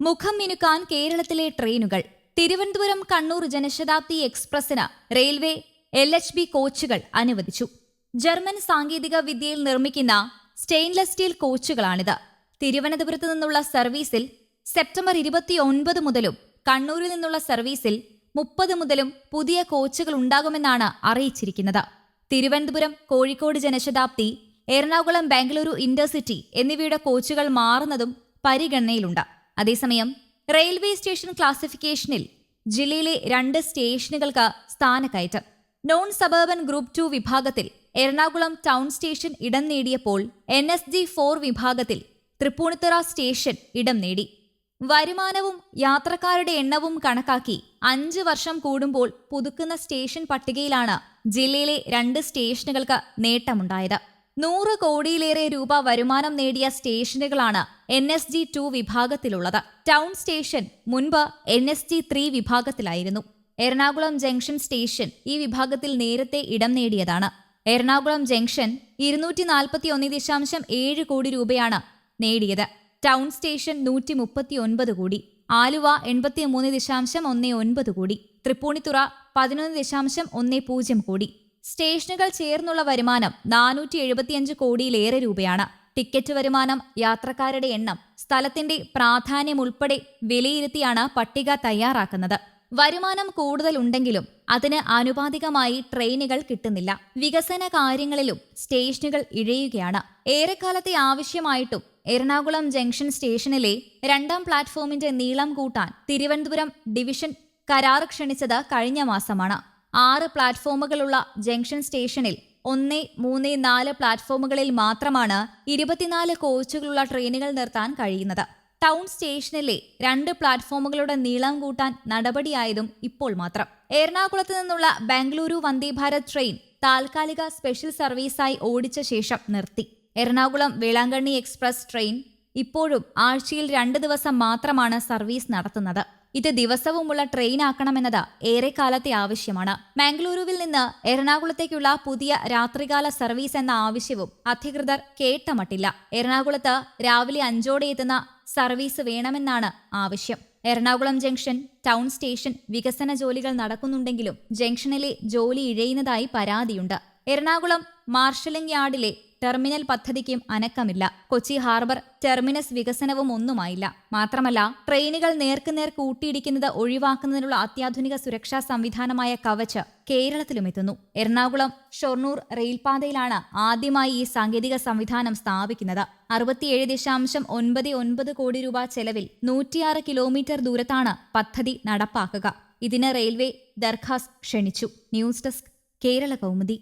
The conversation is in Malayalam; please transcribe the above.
മുഖം മിനുക്കാൻ കേരളത്തിലെ ട്രെയിനുകൾ. തിരുവനന്തപുരം കണ്ണൂർ ജനശതാബ്ദി എക്സ്പ്രസിന് റെയിൽവേ എൽ എച്ച് ബി കോച്ചുകൾ അനുവദിച്ചു. ജർമ്മൻ സാങ്കേതിക വിദ്യയിൽ നിർമ്മിക്കുന്ന സ്റ്റെയിൻലെസ് സ്റ്റീൽ കോച്ചുകളാണിത്. തിരുവനന്തപുരത്ത് നിന്നുള്ള സർവീസിൽ സെപ്റ്റംബർ ഇരുപത്തിയൊൻപത് മുതലും കണ്ണൂരിൽ നിന്നുള്ള സർവീസിൽ മുപ്പത് മുതലും പുതിയ കോച്ചുകൾ ഉണ്ടാകുമെന്നാണ് അറിയിച്ചിരിക്കുന്നത്. തിരുവനന്തപുരം കോഴിക്കോട് ജനശതാബ്ദി എറണാകുളം ബാംഗ്ലൂരു ഇന്റർസിറ്റി എന്നിവയുടെ കോച്ചുകൾ മാറുന്നതും പരിഗണനയിലുണ്ട്. അതേസമയം റെയിൽവേ സ്റ്റേഷൻ ക്ലാസിഫിക്കേഷനിൽ ജില്ലയിലെ രണ്ട് സ്റ്റേഷനുകൾക്ക് സ്ഥാനക്കയറ്റം. നോൺ സബർബൻ ഗ്രൂപ്പ് ടു വിഭാഗത്തിൽ എറണാകുളം ടൗൺ സ്റ്റേഷൻ ഇടം നേടിയപ്പോൾ എൻ എസ് ജി ഫോർ വിഭാഗത്തിൽ തൃപ്പൂണിത്തുറ സ്റ്റേഷൻ ഇടം നേടി. വരുമാനവും യാത്രക്കാരുടെ എണ്ണവും കണക്കാക്കി അഞ്ച് വർഷം കൂടുമ്പോൾ പുതുക്കുന്ന സ്റ്റേഷൻ പട്ടികയിലാണ് ജില്ലയിലെ രണ്ട് സ്റ്റേഷനുകൾക്ക് നേട്ടമുണ്ടായത്. നൂറ് കോടിയിലേറെ രൂപ വരുമാനം നേടിയ സ്റ്റേഷനുകളാണ് എൻ എസ് ജി ടു വിഭാഗത്തിലുള്ളത്. ടൗൺ സ്റ്റേഷൻ മുൻപ് എൻ എസ് ജി ത്രീ വിഭാഗത്തിലായിരുന്നു. എറണാകുളം ജംഗ്ഷൻ സ്റ്റേഷൻ ഈ വിഭാഗത്തിൽ നേരത്തെ ഇടം നേടിയതാണ്. എറണാകുളം ജംഗ്ഷൻ ഇരുന്നൂറ്റി നാൽപ്പത്തി ഒന്ന് ദശാംശം ഏഴ് കോടി രൂപയാണ് നേടിയത്. ടൗൺ സ്റ്റേഷൻ നൂറ്റി മുപ്പത്തി ഒൻപത് കോടി. ആലുവ എൺപത്തി മൂന്ന് ദശാംശം ഒന്ന് ഒൻപത് കോടി. തൃപ്പൂണിത്തുറ പതിനൊന്ന് ദശാംശം ഒന്ന് പൂജ്യം കോടി. സ്റ്റേഷനുകൾ ചേർന്നുള്ള വരുമാനം നാനൂറ്റി എഴുപത്തിയഞ്ച് കോടിയിലേറെ രൂപയാണ്. ടിക്കറ്റ് വരുമാനം യാത്രക്കാരുടെ എണ്ണം സ്ഥലത്തിന്റെ പ്രാധാന്യം ഉൾപ്പെടെ വിലയിരുത്തിയാണ് പട്ടിക തയ്യാറാക്കുന്നത്. വരുമാനം കൂടുതലുണ്ടെങ്കിലും അതിന് ആനുപാതികമായി ട്രെയിനുകൾ കിട്ടുന്നില്ല. വികസന കാര്യങ്ങളിലും സ്റ്റേഷനുകൾ ഇഴയുകയാണ്. ഏറെക്കാലത്തെ ആവശ്യമായിട്ടും എറണാകുളം ജംഗ്ഷൻ സ്റ്റേഷനിലെ രണ്ടാം പ്ലാറ്റ്ഫോമിന്റെ നീളം കൂട്ടാൻ തിരുവനന്തപുരം ഡിവിഷൻ കരാർ ക്ഷണിച്ചത് കഴിഞ്ഞ മാസമാണ്. ആറ് പ്ലാറ്റ്ഫോമുകളുള്ള ജംഗ്ഷൻ സ്റ്റേഷനിൽ ഒന്ന് മൂന്ന് നാല് പ്ലാറ്റ്ഫോമുകളിൽ മാത്രമാണ് ഇരുപത്തിനാല് കോച്ചുകളുള്ള ട്രെയിനുകൾ നിർത്താൻ കഴിയുന്നത്. ടൗൺ സ്റ്റേഷനിലെ രണ്ട് പ്ലാറ്റ്ഫോമുകളുടെ നീളം കൂട്ടാൻ നടപടിയായതും ഇപ്പോൾ മാത്രം. എറണാകുളത്ത് നിന്നുള്ള ബാംഗ്ലൂരു വന്ദേ ഭാരത് ട്രെയിൻ താൽക്കാലിക സ്പെഷ്യൽ സർവീസായി ഓടിച്ച ശേഷം നിർത്തി. എറണാകുളം വേളാങ്കണ്ണി എക്സ്പ്രസ് ട്രെയിൻ ഇപ്പോഴും ആഴ്ചയിൽ രണ്ട് ദിവസം മാത്രമാണ് സർവീസ് നടത്തുന്നത്. ഇത് ദിവസവുമുള്ള ട്രെയിൻ ആക്കണമെന്നത് ഏറെക്കാലത്തെ ആവശ്യമാണ്. മാംഗ്ലൂരുവിൽ നിന്ന് എറണാകുളത്തേക്കുള്ള പുതിയ രാത്രികാല സർവീസ് എന്ന ആവശ്യവും അധികൃതർ കേട്ടമട്ടില്ല. എറണാകുളത്ത് രാവിലെ അഞ്ചോടെ എത്തുന്ന സർവീസ് വേണമെന്നാണ് ആവശ്യം. എറണാകുളം ജംഗ്ഷൻ ടൗൺ സ്റ്റേഷൻ വികസന ജോലികൾ നടക്കുന്നുണ്ടെങ്കിലും ജംഗ്ഷനിലെ ജോലി ഇഴയുന്നതായി പരാതിയുണ്ട്. എറണാകുളം മാർഷലിംഗ് യാർഡിലെ ടെർമിനൽ പദ്ധതിക്കും അനക്കമില്ല. കൊച്ചി ഹാർബർ ടെർമിനസ് വികസനവും ഒന്നുമായില്ല. മാത്രമല്ല ട്രെയിനുകൾ നേർക്കുനേർ കൂട്ടിയിടിക്കുന്നത് ഒഴിവാക്കുന്നതിനുള്ള അത്യാധുനിക സുരക്ഷാ സംവിധാനമായ കവച് കേരളത്തിലും എത്തുന്നു എറണാകുളം ഷൊർണൂർ റെയിൽപാതയിലാണ് ആദ്യമായി ഈ സാങ്കേതിക സംവിധാനം സ്ഥാപിക്കുന്നത്. അറുപത്തിയേഴ് ദശാംശം ഒൻപത് ഒൻപത് കോടി രൂപ ചെലവിൽ നൂറ്റിയാറ് കിലോമീറ്റർ ദൂരത്താണ് പദ്ധതി നടപ്പാക്കുക. ഇതിന് റെയിൽവേ ദർഖാസ് ക്ഷണിച്ചു. News desk Kerala Kaumudi.